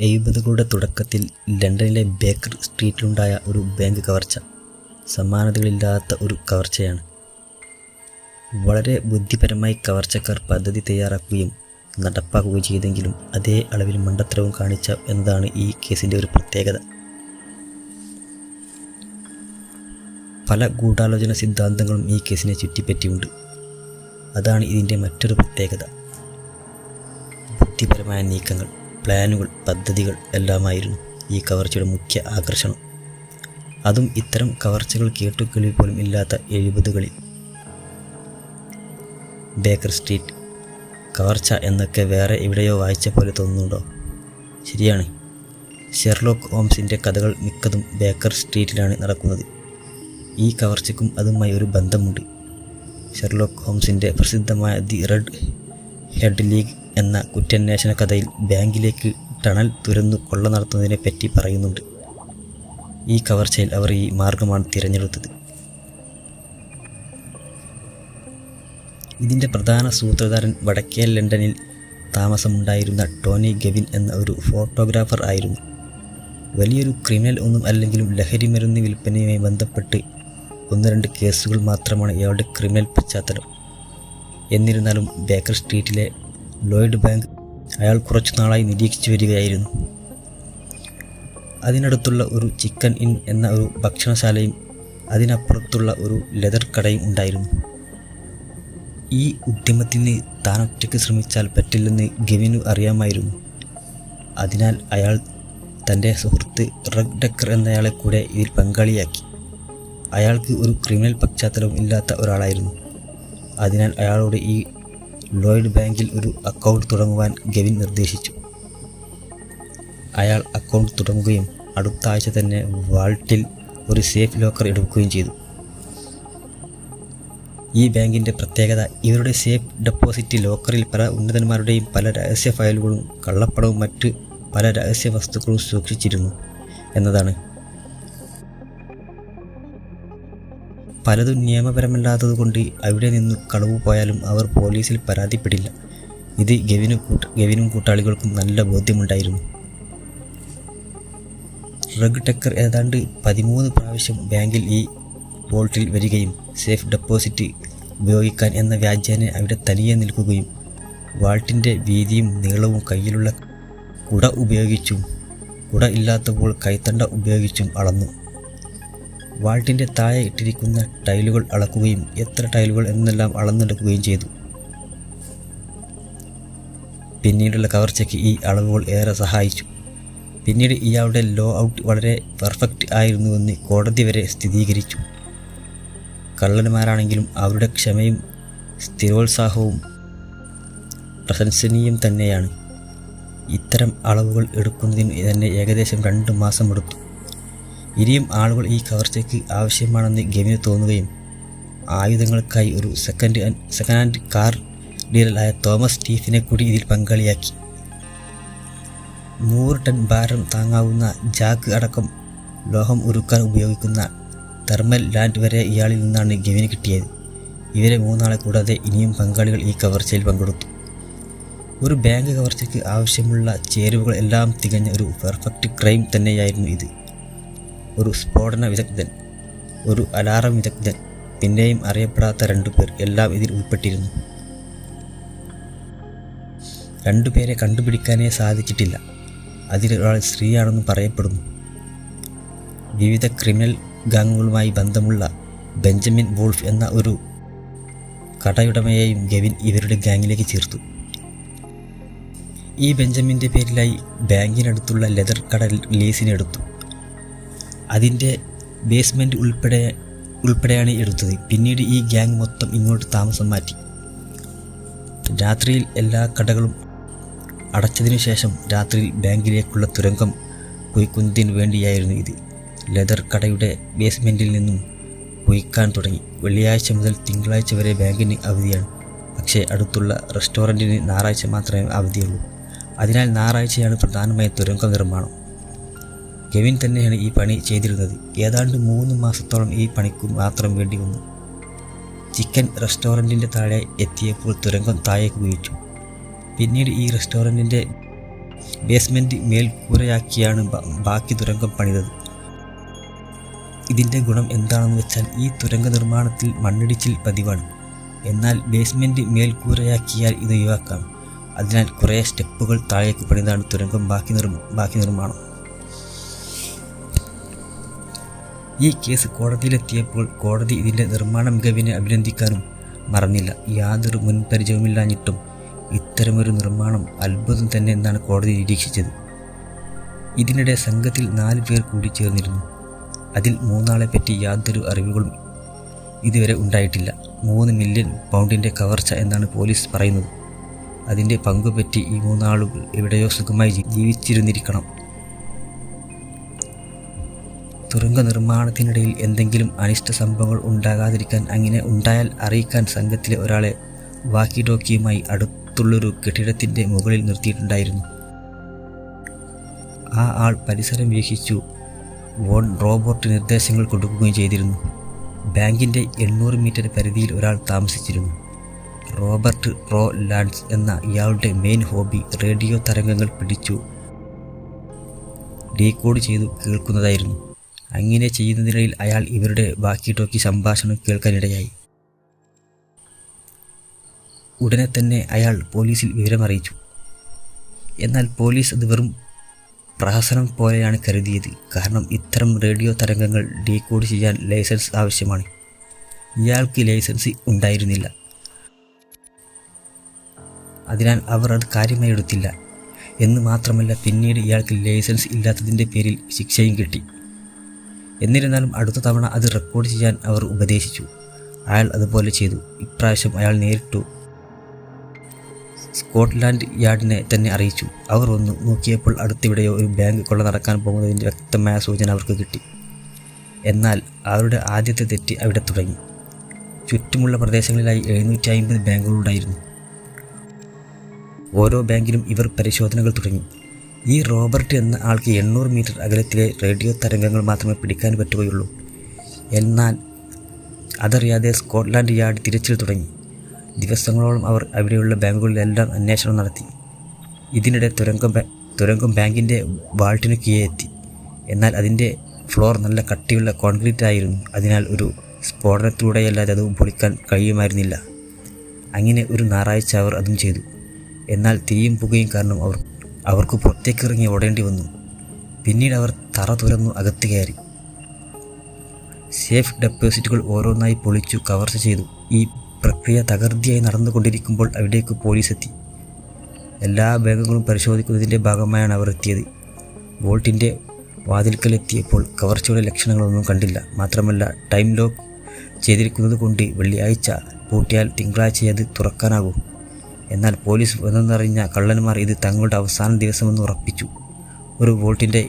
എഴുപതുകളുടെ തുടക്കത്തിൽ ലണ്ടനിലെ ബേക്കർ സ്ട്രീറ്റിലുണ്ടായ ഒരു ബാങ്ക് കവർച്ച സമാനതകളില്ലാത്ത ഒരു കവർച്ചയാണ്. വളരെ ബുദ്ധിപരമായി കവർച്ചക്കാർ പദ്ധതി തയ്യാറാക്കുകയും നടപ്പാക്കുകയും ചെയ്തെങ്കിലും അതേ അളവിൽ മണ്ടത്തരവും കാണിച്ച എന്നതാണ് ഈ കേസിന്റെ ഒരു പ്രത്യേകത. പല ഗൂഢാലോചന സിദ്ധാന്തങ്ങളും ഈ കേസിനെ ചുറ്റിപ്പറ്റിയുണ്ട്. അതാണ് ഇതിന്റെ മറ്റൊരു പ്രത്യേകത. ബുദ്ധിപരമായ നീക്കങ്ങൾ. പ്ലാനുകൾ പദ്ധതികൾ എല്ലാമായിരുന്നു ഈ കവർച്ചയുടെ മുഖ്യ ആകർഷണം. അതും ഇത്തരം കവർച്ചകൾ കേട്ടുകളിൽ പോലും ഇല്ലാത്ത എഴുപതുകളിൽ. Baker Street. കവർച്ച എന്നൊക്കെ വേറെ എവിടെയോ വായിച്ച പോലെ തോന്നുന്നുണ്ടോ? ശരിയാണ്. ഷെർലോക്ക് ഹോംസിന്റെ കഥകൾ മിക്കതും ബേക്കർ സ്ട്രീറ്റിലാണ് നടക്കുന്നത്. ഈ കവർച്ചയ്ക്കും അതുമായി ഒരു ബന്ധമുണ്ട്. ഷെർലോക്ക് ഹോംസിന്റെ പ്രസിദ്ധമായ ദി റെഡ് ഹെഡ് ലീഗ് എന്ന കുറ്റാന്വേഷണ കഥയിൽ ബാങ്കിലേക്ക് ടണൽ തുരന്നു കൊള്ള നടത്തുന്നതിനെ പറ്റി പറയുന്നുണ്ട്. ഈ കവർച്ചയിൽ അവർ ഈ മാർഗമാണ് തിരഞ്ഞെടുത്തത്. ഇതിന്റെ പ്രധാന സൂത്രധാരൻ വടക്കേ ലണ്ടനിൽ താമസമുണ്ടായിരുന്ന ടോണി ഗവിൻ എന്ന ഒരു ഫോട്ടോഗ്രാഫർ ആയിരുന്നു. വലിയൊരു ക്രിമിനൽ ഒന്നും അല്ലെങ്കിലും ലഹരി മരുന്ന് വിൽപ്പനയുമായി ബന്ധപ്പെട്ട് ഒന്ന് രണ്ട് കേസുകൾ മാത്രമാണ് ഇയാളുടെ ക്രിമിനൽ പശ്ചാത്തലം. എന്നിരുന്നാലും ബേക്കർ സ്ട്രീറ്റിലെ ലോയിഡ് ബാങ്ക് അയാൾ കുറച്ചു നാളായി നിരീക്ഷിച്ചു വരികയായിരുന്നു. അതിനടുത്തുള്ള ഒരു ചിക്കൻ ഇൻ എന്ന ഒരു ഭക്ഷണശാലയും അതിനപ്പുറത്തുള്ള ഒരു ലെതർ കടയും ഉണ്ടായിരുന്നു. ഈ ഉദ്യമത്തിന് താൻ ഒറ്റയ്ക്ക് ശ്രമിച്ചാൽ പറ്റില്ലെന്ന് ഗവിനു അറിയാമായിരുന്നു. അതിനാൽ അയാൾ തന്റെ സുഹൃത്ത് റഗ് ഡക്കർ എന്നയാളെ കൂടെ ഇതിൽ പങ്കാളിയാക്കി. അയാൾക്ക് ഒരു ക്രിമിനൽ പശ്ചാത്തലവും ഇല്ലാത്ത ഒരാളായിരുന്നു. അതിനാൽ അയാളോട് ഈ ലോയിഡ് ബാങ്കിൽ ഒരു അക്കൗണ്ട് തുടങ്ങുവാൻ ഗവിൻ നിർദ്ദേശിച്ചു. അയാൾ അക്കൗണ്ട് തുടങ്ങുകയും അടുത്ത ആഴ്ച തന്നെ വാൾട്ടിൽ ഒരു സേഫ് ലോക്കർ എടുക്കുകയും ചെയ്തു. ഈ ബാങ്കിന്റെ പ്രത്യേകത ഇവരുടെ സേഫ് ഡെപ്പോസിറ്റ് ലോക്കറിൽ പല ഉന്നതന്മാരുടെയും പല രഹസ്യ ഫയലുകളും കള്ളപ്പണവും മറ്റ് പല രഹസ്യ വസ്തുക്കളും സൂക്ഷിച്ചിരുന്നു എന്നതാണ്. പലതും നിയമപരമല്ലാത്തതുകൊണ്ട് അവിടെ നിന്ന് കളവ് പോയാലും അവർ പോലീസിൽ പരാതിപ്പെടില്ല. ഇത് ഗവിനു കൂട്ട ഗവിനും കൂട്ടാളികൾക്കും നല്ല ബോധ്യമുണ്ടായിരുന്നു. റഗ് ടെക്കർ ഏതാണ്ട് പതിമൂന്ന് പ്രാവശ്യം ബാങ്കിൽ ഈ വോൾട്ടിൽ വരികയും സേഫ് ഡെപ്പോസിറ്റ് ഉപയോഗിക്കാൻ എന്ന വ്യാജേന അവിടെ തനിയെ നിൽക്കുകയും വാൾട്ടിന്റെ വീതിയും നീളവും കയ്യിലുള്ള കുട ഉപയോഗിച്ചും കുട ഇല്ലാത്തപ്പോൾ കൈത്തണ്ട ഉപയോഗിച്ചും അളന്നു. വാൾട്ടിന്റെ താഴെ ഇട്ടിരിക്കുന്ന ടൈലുകൾ അളക്കുകയും എത്ര ടൈലുകൾ എന്നെല്ലാം അളന്നെടുക്കുകയും ചെയ്തു. പിന്നീടുള്ള കവർച്ചയ്ക്ക് ഈ അളവുകൾ ഏറെ സഹായിച്ചു. പിന്നീട് ഇയാളുടെ ലോ ഔട്ട് വളരെ പെർഫെക്റ്റ് ആയിരുന്നുവെന്ന് കോടതി വരെ സ്ഥിരീകരിച്ചു. കള്ളന്മാരാണെങ്കിലും അവരുടെ ക്ഷമയും സ്ഥിരോത്സാഹവും പ്രശംസനീയം തന്നെയാണ്. ഇത്തരം അളവുകൾ എടുക്കുന്നതിന് തന്നെ ഏകദേശം രണ്ട് മാസം എടുത്തു ഇനിയും ആളുകൾ ഈ കവർച്ചയ്ക്ക് ആവശ്യമാണെന്ന് ഗമിന് തോന്നുകയും ആയുധങ്ങൾക്കായി ഒരു സെക്കൻഡ് സെക്കൻഡ് ഹാൻഡ് കാർ ഡീലറായ തോമസ് സ്റ്റീഫിനെ കൂടി ഇതിൽ പങ്കാളിയാക്കി. നൂറ് ടൺ ഭാരം താങ്ങാവുന്ന ജാക്ക് അടക്കം ലോഹം ഉരുക്കാൻ ഉപയോഗിക്കുന്ന തെർമൽ ലാൻഡ് വരെ ഇയാളിൽ നിന്നാണ് ഗവിന് കിട്ടിയത്. ഇവരെ മൂന്നാളെ കൂടാതെ ഇനിയും പങ്കാളികൾ ഈ കവർച്ചയിൽ പങ്കെടുത്തു. ഒരു ബാങ്ക് കവർച്ചയ്ക്ക് ആവശ്യമുള്ള ചേരുവകൾ എല്ലാം തികഞ്ഞ ഒരു പെർഫെക്റ്റ് ക്രൈം തന്നെയായിരുന്നു ഇത്. ഒരു സ്ഫോടന വിദഗ്ധൻ ഒരു അലാറം വിദഗ്ധൻ പിന്നെയും അറിയപ്പെടാത്ത രണ്ടു പേർ എല്ലാം ഇതിൽ ഉൾപ്പെട്ടിരുന്നു. രണ്ടുപേരെ കണ്ടുപിടിക്കാനേ സാധിച്ചിട്ടില്ല. അതിലൊരാൾ സ്ത്രീയാണെന്നും പറയപ്പെടുന്നു. വിവിധ ക്രിമിനൽ ഗാങ്ങുകളുമായി ബന്ധമുള്ള ബെഞ്ചമിൻ വോൾഫ് എന്ന ഒരു കടയുടമയെയും ഗവിൻ ഇവരുടെ ഗാങ്ങിലേക്ക് ചേർത്തു. ഈ ബെഞ്ചമിന്റെ പേരിലായി ബാങ്കിനടുത്തുള്ള ലെതർ കട ലീസിനെടുത്തു. അതിന്റെ ബേസ്മെന്റ് ഉൾപ്പെടെ ഉൾപ്പെടെയാണ് എടുത്തത്. പിന്നീട് ഈ ഗ്യാങ് മൊത്തം ഇങ്ങോട്ട് താമസം മാറ്റി. രാത്രിയിൽ എല്ലാ കടകളും അടച്ചതിനു ശേഷം രാത്രിയിൽ ബാങ്കിലേക്കുള്ള തുരങ്കം കുയിക്കുന്നതിന് വേണ്ടിയായിരുന്നു ഇത്. ലെതർ കടയുടെ ബേസ്മെന്റിൽ നിന്നും പൊയ്ക്കാൻ തുടങ്ങി. വെള്ളിയാഴ്ച മുതൽ തിങ്കളാഴ്ച വരെ ബാങ്കിന് അവധിയാണ്. പക്ഷേ അടുത്തുള്ള റെസ്റ്റോറന്റിന് ഞായറാഴ്ച മാത്രമേ അവധിയുള്ളൂ. അതിനാൽ ഞായറാഴ്ചയാണ് പ്രധാനമായ തുരങ്ക നിർമ്മാണം. കെവിൻ തന്നെയാണ് ഈ പണി ചെയ്തിരുന്നത്. ഏതാണ്ട് മൂന്ന് മാസത്തോളം ഈ പണിക്ക് മാത്രം വേണ്ടി വന്നു ചിക്കൻ റെസ്റ്റോറന്റിന്റെ താഴെ എത്തിയപ്പോൾ തുരങ്കം താഴേക്ക് വീഴ്ചു പിന്നീട് ഈ റെസ്റ്റോറന്റിന്റെ ബേസ്മെന്റ് മേൽക്കൂരയാക്കിയാണ് ബാക്കി തുരങ്കം പണിതത്. ഇതിന്റെ ഗുണം എന്താണെന്ന് വെച്ചാൽ ഈ തുരങ്ക നിർമ്മാണത്തിൽ മണ്ണിടിച്ചിൽ പതിവാണ്. എന്നാൽ ബേസ്മെന്റ് മേൽക്കൂരയാക്കിയാൽ ഇത് ഒഴിവാക്കാം. അതിനാൽ കുറേ സ്റ്റെപ്പുകൾ താഴേക്ക് പണിതാണ് തുരങ്കം ബാക്കി നിർ ബാക്കി നിർമ്മാണം. ഈ കേസ് കോടതിയിലെത്തിയപ്പോൾ കോടതി ഇതിന്റെ നിർമ്മാണ മികവിനെ അഭിനന്ദിക്കാനും മറന്നില്ല. യാതൊരു മുൻപരിചയവുമില്ലാഞ്ഞിട്ടും ഇത്തരമൊരു നിർമ്മാണം അത്ഭുതം തന്നെ എന്നാണ് കോടതി നിരീക്ഷിച്ചത്. ഇതിനിടെ സംഘത്തിൽ നാല് പേർ കൂടി ചേർന്നിരുന്നു. അതിൽ മൂന്നാളെ പറ്റി യാതൊരു അറിവുകളും ഇതുവരെ ഉണ്ടായിട്ടില്ല. മൂന്ന് മില്യൺ പൗണ്ടിന്റെ കവർച്ച എന്നാണ് പോലീസ് പറയുന്നത്. അതിന്റെ പങ്കുപറ്റി ഈ മൂന്നാളുകൾ എവിടെയോ സുഖമായി ജീവിച്ചിരുന്നിരിക്കണം. തുരങ്ക നിർമ്മാണത്തിനിടയിൽ എന്തെങ്കിലും അനിഷ്ട സംഭവങ്ങൾ ഉണ്ടാകാതിരിക്കാൻ അങ്ങനെ ഉണ്ടായാൽ അറിയിക്കാൻ സംഘത്തിലെ ഒരാളെ വാക്കി ടോക്കിയുമായി അടുത്തുള്ളൊരു കെട്ടിടത്തിന്റെ മുകളിൽ നിർത്തിയിട്ടുണ്ടായിരുന്നു. ആ ആൾ പരിസരം വീക്ഷിച്ചു. വോൺ റോബോട്ട് നിർദ്ദേശങ്ങൾ കൊടുക്കുകയും ചെയ്തിരുന്നു. ബാങ്കിന്റെ എണ്ണൂറ് മീറ്റർ പരിധിയിൽ ഒരാൾ താമസിച്ചിരുന്നു. റോബർട്ട് റോ ലാൻഡ്സ് എന്ന ഇയാളുടെ മെയിൻ ഹോബി റേഡിയോ തരംഗങ്ങൾ പിടിച്ചു ഡീകോഡ് ചെയ്തു കേൾക്കുന്നതായിരുന്നു. അങ്ങനെ ചെയ്യുന്നതിനിടയിൽ അയാൾ ഇവരുടെ ബാക്കി ടോക്കി സംഭാഷണം കേൾക്കാനിടയായി. ഉടനെ തന്നെ അയാൾ പോലീസിൽ വിവരമറിയിച്ചു. എന്നാൽ പോലീസ് അത് വെറും പ്രഹസനം പോലെയാണ് കരുതിയത്. കാരണം ഇത്തരം റേഡിയോ തരംഗങ്ങൾ ഡീകോഡ് ചെയ്യാൻ ലൈസൻസ് ആവശ്യമാണ്. ഇയാൾക്ക് ലൈസൻസ് ഉണ്ടായിരുന്നില്ല. അതിനാൽ അവർ അത് കാര്യമായി എടുത്തില്ല. എന്ന് മാത്രമല്ല പിന്നീട് ഇയാൾക്ക് ലൈസൻസ് ഇല്ലാത്തതിന്റെ പേരിൽ ശിക്ഷയും കിട്ടി. എന്നിരുന്നാലും അടുത്ത തവണ അത് റെക്കോർഡ് ചെയ്യാൻ അവർ ഉപദേശിച്ചു. അയാൾ അതുപോലെ ചെയ്തു. ഇപ്രാവശ്യം അയാൾ നേരിട്ടു. സ്കോട്ട്ലാൻഡ് യാർഡിനെ തന്നെ അറിയിച്ചു. അവർ ഒന്ന് നോക്കിയപ്പോൾ അടുത്തിവിടെയോ ഒരു ബാങ്ക് കൊള്ള നടക്കാൻ പോകുന്നതിന്റെ വ്യക്തമായ സൂചന അവർക്ക് കിട്ടി. എന്നാൽ അവരുടെ ആദ്യത്തെ തെറ്റ് അവിടെ തുടങ്ങി. ചുറ്റുമുള്ള പ്രദേശങ്ങളിലായി എഴുന്നൂറ്റി അമ്പത് ബാങ്കുകളുണ്ടായിരുന്നു ഓരോ ബാങ്കിലും ഇവർ പരിശോധനകൾ തുടങ്ങി. ഈ റോബർട്ട് എന്ന ആൾക്ക് എണ്ണൂറ് മീറ്റർ അകലത്തിലെ റേഡിയോ തരംഗങ്ങൾ മാത്രമേ പിടിക്കാൻ പറ്റുകയുള്ളൂ. എന്നാൽ അതറിയാതെ സ്കോട്ട്ലാൻഡ് യാർഡ് തിരച്ചിൽ തുടങ്ങി. ദിവസങ്ങളോളം അവർ അവിടെയുള്ള ബാങ്കുകളിലെല്ലാം അന്വേഷണം നടത്തി. ഇതിനിടെ തുരങ്കം തുരങ്കം ബാങ്കിന്റെ വാൾട്ടിന് കീഴെ എത്തി. എന്നാൽ അതിന്റെ ഫ്ലോർ നല്ല കട്ടിയുള്ള കോൺക്രീറ്റ് ആയിരുന്നു. അതിനാൽ ഒരു സ്ഫോടനത്തിലൂടെയല്ലാതെ അത് പൊളിക്കാൻ കഴിയുമായിരുന്നില്ല. അങ്ങനെ ഒരു ഞായറാഴ്ച അവർ അതും ചെയ്തു. എന്നാൽ തീയും പുകയും കാരണം അവർ അവർക്ക് പുറത്തേക്ക് ഇറങ്ങി ഓടേണ്ടി വന്നു. പിന്നീട് അവർ തറ തുറന്നു അകത്ത് കയറി. സേഫ് ഡെപ്പോസിറ്റുകൾ ഓരോന്നായി പൊളിച്ചു കവർച്ച ചെയ്തു. ഈ പ്രക്രിയ തകർതിയായി നടന്നുകൊണ്ടിരിക്കുമ്പോൾ അവിടേക്ക് പോലീസ് എത്തി. എല്ലാ ബാങ്കുകളും പരിശോധിക്കുന്നതിന്റെ ഭാഗമായാണ് അവർ എത്തിയത്. വോൾട്ടിന്റെ വാതിൽക്കലെത്തിയപ്പോൾ കവർച്ചയുടെ ലക്ഷണങ്ങളൊന്നും കണ്ടില്ല. മാത്രമല്ല ടൈം ലോക്ക് ചെയ്തിരിക്കുന്നത് കൊണ്ട് വെള്ളിയാഴ്ച പൂട്ടിയാൽ തിങ്കളാഴ്ച അത് തുറക്കാനാകൂ. എന്നാൽ പോലീസ് വന്നെന്നറിഞ്ഞ കള്ളന്മാർ ഇത് തങ്ങളുടെ അവസാന ദിവസമെന്ന് ഉറപ്പിച്ചു. ഒരു വോട്ടിന്റെ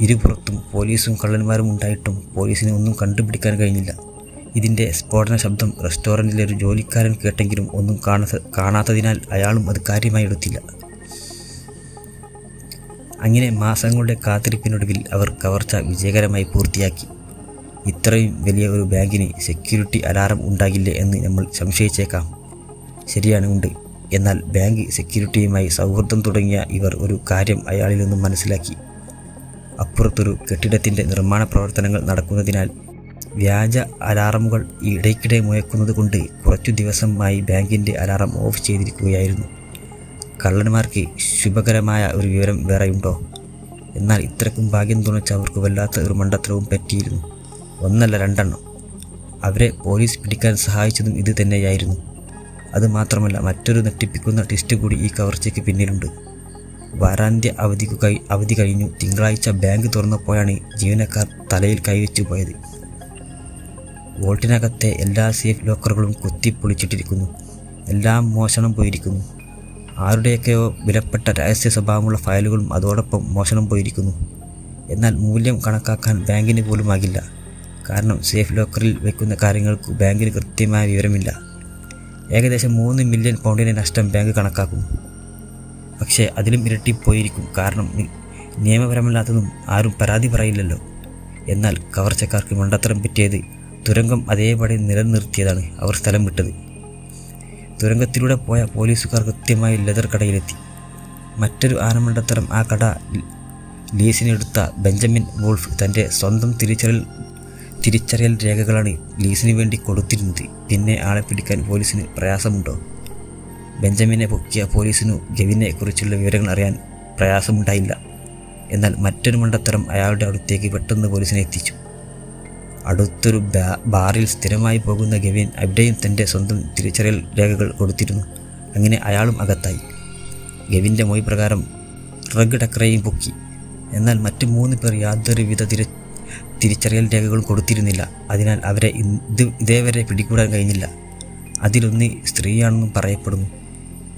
ഇരുപുറത്തും പോലീസും കള്ളന്മാരും ഉണ്ടായിട്ടും പോലീസിനെ ഒന്നും കണ്ടുപിടിക്കാൻ കഴിഞ്ഞില്ല. ഇതിന്റെ സ്ഫോടന ശബ്ദം റെസ്റ്റോറന്റിലെ ഒരു ജോലിക്കാരൻ കേട്ടെങ്കിലും ഒന്നും കാണാത്ത കാണാത്തതിനാൽ അയാളും അത് കാര്യമായി എടുത്തില്ല. അങ്ങനെ മാസങ്ങളുടെ കാത്തിരിപ്പിനൊടുവിൽ അവർ കവർച്ച വിജയകരമായി പൂർത്തിയാക്കി. ഇത്രയും വലിയ ഒരു ബാങ്കിന് സെക്യൂരിറ്റി അലാറം ഉണ്ടാകില്ലേ എന്ന് നമ്മൾ സംശയിച്ചേക്കാം. ശരിയാണ് ഉണ്ട് എന്നാൽ ബാങ്ക് സെക്യൂരിറ്റിയുമായി സൗഹൃദം തുടങ്ങിയ ഇവർ ഒരു കാര്യം അയാളിൽ നിന്നും മനസ്സിലാക്കി. അപ്പുറത്തൊരു കെട്ടിടത്തിന്റെ നിർമ്മാണ പ്രവർത്തനങ്ങൾ നടക്കുന്നതിനാൽ വ്യാജ അലാറമുകൾ ഇടയ്ക്കിടെ മുഴക്കുന്നത് കൊണ്ട് കുറച്ചു ദിവസമായി ബാങ്കിന്റെ അലാറം ഓഫ് ചെയ്തിരിക്കുകയായിരുന്നു. കള്ളന്മാർക്ക് ശുഭകരമായ ഒരു വിവരം വേറെയുണ്ടോ? എന്നാൽ ഇത്രക്കും ഭാഗ്യം തുണച്ച അവർക്ക് വല്ലാത്ത ഒരു മണ്ടത്തരവും പറ്റിയിരുന്നു. ഒന്നല്ല രണ്ടെണ്ണം. അവരെ പോലീസ് പിടിക്കാൻ സഹായിച്ചതും ഇത് തന്നെയായിരുന്നു. അതുമാത്രമല്ല മറ്റൊരു നട്ടിപ്പിക്കുന്ന ടെസ്റ്റ് കൂടി ഈ കവർച്ചയ്ക്ക് പിന്നിലുണ്ട്. വാരാന്ത്യ അവധിക്ക് കഴി അവധി കഴിഞ്ഞു. തിങ്കളാഴ്ച ബാങ്ക് തുറന്നപ്പോഴാണ് ജീവനക്കാർ തലയിൽ കൈവച്ചു പോയത്. വോൾട്ടിനകത്തെ എല്ലാ സേഫ് ലോക്കറുകളും കുത്തിപ്പൊളിച്ചിട്ടിരിക്കുന്നു എല്ലാം മോഷണം പോയിരിക്കുന്നു. ആരുടെയൊക്കെയോ വിലപ്പെട്ട രഹസ്യ സ്വഭാവമുള്ള ഫയലുകളും അതോടൊപ്പം മോഷണം പോയിരിക്കുന്നു. എന്നാൽ മൂല്യം കണക്കാക്കാൻ ബാങ്കിന് പോലും ആകില്ല കാരണം സേഫ് ലോക്കറിൽ വയ്ക്കുന്ന കാര്യങ്ങൾക്ക് ബാങ്കിന് കൃത്യമായ വിവരമില്ല. ഏകദേശം മൂന്ന് മില്യൺ പൗണ്ടിന്റെ നഷ്ടം ബാങ്ക് കണക്കാക്കും. പക്ഷേ അതിലും ഇരട്ടിപ്പോയിരിക്കും. കാരണം നിയമപരമല്ലാത്തതും ആരും പരാതി പറയില്ലല്ലോ. എന്നാൽ കവർച്ചക്കാർക്ക് മണ്ടത്തരം പറ്റിയത് തുരങ്കം അതേപടി നിലനിർത്തിയതാണ് അവർ സ്ഥലം വിട്ടത്. തുരങ്കത്തിലൂടെ പോയ പോലീസുകാർ കൃത്യമായി ലെതർ കടയിലെത്തി. മറ്റൊരു ആനമണ്ടത്തരം ആ കട ലീസിനെടുത്ത ബെഞ്ചമിൻ വോൾഫ് തന്റെ സ്വന്തം തിരിച്ചറിയൽ തിരിച്ചറിയൽ രേഖകളാണ് ലീസിന് വേണ്ടി കൊടുത്തിരുന്നത്. പിന്നെ ആളെ പിടിക്കാൻ പോലീസിന് പ്രയാസമുണ്ടോ? ബെഞ്ചമിനെ പൊക്കിയ പോലീസിനു ഗവിനെ കുറിച്ചുള്ള വിവരങ്ങൾ അറിയാൻ പ്രയാസമുണ്ടായില്ല. എന്നാൽ മറ്റൊരു മണ്ടത്തരം അയാളുടെ അടുത്തേക്ക് പെട്ടെന്ന് പോലീസിനെ എത്തിച്ചു. അടുത്തൊരു ബാറിൽ സ്ഥിരമായി പോകുന്ന ഗവിൻ അവിടെയും തന്റെ സ്വന്തം തിരിച്ചറിയൽ രേഖകൾ കൊടുത്തിരുന്നു. അങ്ങനെ അയാളും അകത്തായി. ഗവിന്റെ മൊഴി പ്രകാരം ഡ്രഗ് ടക്കറയും പൊക്കി. എന്നാൽ മറ്റു മൂന്ന് പേർ യാതൊരുവിധ തിരി തിരിച്ചറിയൽ രേഖകൾ കൊടുത്തിരുന്നില്ല. അതിനാൽ അവരെ ഇത് ഇതേവരെ പിടികൂടാൻ കഴിഞ്ഞില്ല. അതിലൊന്ന് സ്ത്രീയാണെന്നും പറയപ്പെടുന്നു.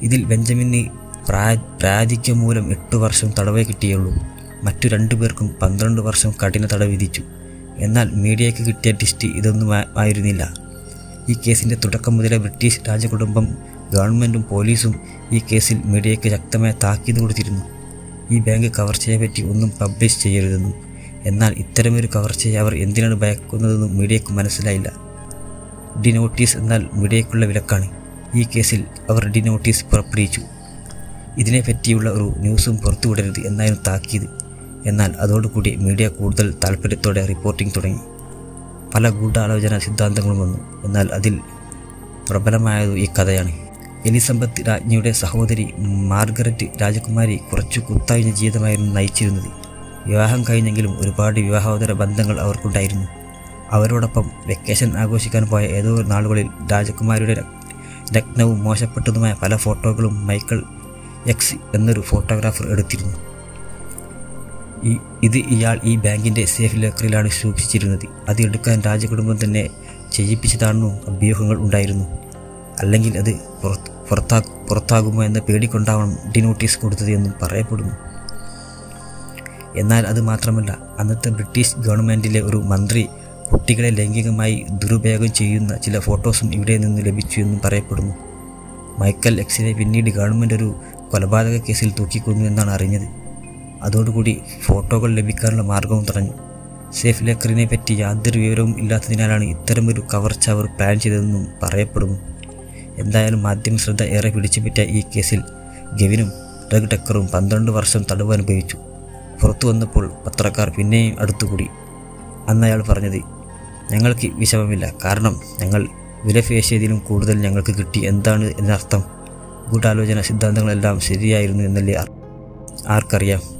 ഇതിൽ ബെഞ്ചമിന് പ്രാ പ്രാതിക്യം മൂലം എട്ട് വർഷം തടവേ കിട്ടിയുള്ളൂ. മറ്റു രണ്ടു പേർക്കും പന്ത്രണ്ട് വർഷം കഠിന തടവ് വിധിച്ചു. എന്നാൽ മീഡിയയ്ക്ക് കിട്ടിയ ടിസ്റ്റ് ഇതൊന്നും ആയിരുന്നില്ല. ഈ കേസിന്റെ തുടക്കം മുതലേ ബ്രിട്ടീഷ് രാജകുടുംബം ഗവൺമെന്റും പോലീസും ഈ കേസിൽ മീഡിയയ്ക്ക് ശക്തമായ താക്കീത് കൊടുത്തിരുന്നു. ഈ ബാങ്ക് കവർച്ചയെ പറ്റി ഒന്നും പബ്ലിഷ് ചെയ്യരുതെന്നും എന്നാൽ ഇത്തരമൊരു കവർച്ചയെ അവർ എന്തിനാണ് ഭയക്കുന്നതെന്നും മീഡിയയ്ക്ക് മനസ്സിലായില്ല. ഡി നോട്ടീസ് എന്നാൽ മീഡിയയ്ക്കുള്ള വിലക്കാണ്. ഈ കേസിൽ അവർ ഡി നോട്ടീസ് പുറപ്പെടുവിച്ചു. ഇതിനെപ്പറ്റിയുള്ള ഒരു ന്യൂസും പുറത്തുവിടരുത് എന്നായിരുന്നു താക്കീത്. എന്നാൽ അതോടുകൂടി മീഡിയ കൂടുതൽ താല്പര്യത്തോടെ റിപ്പോർട്ടിംഗ് തുടങ്ങി. പല ഗൂഢാലോചന സിദ്ധാന്തങ്ങളും വന്നു. എന്നാൽ അതിൽ പ്രബലമായത് ഈ കഥയാണ്. എലിസബത്ത് രാജ്ഞിയുടെ സഹോദരി മാർഗരറ്റ് രാജകുമാരി കുറച്ചു കുത്തായ ജീവിതമായിരുന്നു നയിച്ചിരുന്നത്. വിവാഹം കഴിഞ്ഞെങ്കിലും ഒരുപാട് വിവാഹോത്തര ബന്ധങ്ങൾ അവർക്കുണ്ടായിരുന്നു. അവരോടൊപ്പം വെക്കേഷൻ ആഘോഷിക്കാൻ പോയ ഏതോ നാളുകളിൽ രാജകുമാരിയുടെ രക്തവും മോശപ്പെട്ടതുമായ പല ഫോട്ടോകളും മൈക്കിൾ എക്സ് എന്നൊരു ഫോട്ടോഗ്രാഫർ എടുത്തിരുന്നു. ഈ ഇത് ഇയാൾ ഈ ബാങ്കിന്റെ സേഫ് ലോക്കറിലാണ് സൂക്ഷിച്ചിരുന്നത്. അത് എടുക്കാൻ രാജകുടുംബം തന്നെ ചെയ്യിപ്പിച്ചതാണെന്നും അഭ്യൂഹങ്ങൾ ഉണ്ടായിരുന്നു. അല്ലെങ്കിൽ അത് പുറത്ത് പുറത്താ പുറത്താകുമോ എന്ന് പേടിക്കൊണ്ടാവണം ഡി നോട്ടീസ് കൊടുത്തത് എന്നും പറയപ്പെടുന്നു. എന്നാൽ അത് മാത്രമല്ല അന്നത്തെ ബ്രിട്ടീഷ് ഗവൺമെന്റിലെ ഒരു മന്ത്രി കുട്ടികളെ ലൈംഗികമായി ദുരുപയോഗം ചെയ്യുന്ന ചില ഫോട്ടോസും ഇവിടെ നിന്ന് ലഭിച്ചു എന്നും പറയപ്പെടുന്നു. മൈക്കൽ എക്സിനെ പിന്നീട് ഗവൺമെന്റ് ഒരു കൊലപാതക കേസിൽ തൂക്കിക്കൊന്നു എന്നാണ് അറിഞ്ഞത്. അതോടുകൂടി ഫോട്ടോകൾ ലഭിക്കാനുള്ള മാർഗവും തടഞ്ഞു. സേഫ് ലേക്കറിനെ പറ്റി യാതൊരു വിവരവും ഇല്ലാത്തതിനാലാണ് ഇത്തരമൊരു കവർച്ച അവർ പ്ലാൻ ചെയ്തതെന്നും പറയപ്പെടുന്നു. എന്തായാലും മാധ്യമ ശ്രദ്ധ ഏറെ പിടിച്ചുപറ്റിയ ഈ കേസിൽ ഗവിനും ഡഗ് ടക്കറും പന്ത്രണ്ട് വർഷം തടവ് അനുഭവിച്ചു. പുറത്തു വന്നപ്പോൾ പത്രക്കാർ പിന്നെയും അടുത്തുകൂടി. അന്ന് അയാൾ പറഞ്ഞത് ഞങ്ങൾക്ക് വിഷമമില്ല. കാരണം ഞങ്ങൾ വിലപേശിയതിലും കൂടുതൽ ഞങ്ങൾക്ക് കിട്ടി. എന്താണ് എന്നർത്ഥം? ഗൂഢാലോചന സിദ്ധാന്തങ്ങളെല്ലാം ശരിയായിരുന്നു എന്നല്ലേ ആർ- ആർക്കറിയാം.